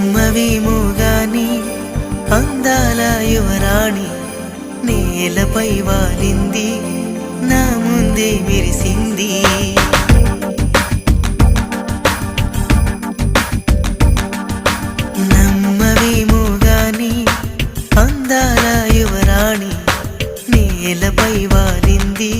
అమ్మవేమో గాని అందాల యువరాణి నేలపై వాలింది నా ముందే మెరిసింది నమ్మవేమో గాని అందాల నేలపై వాలింది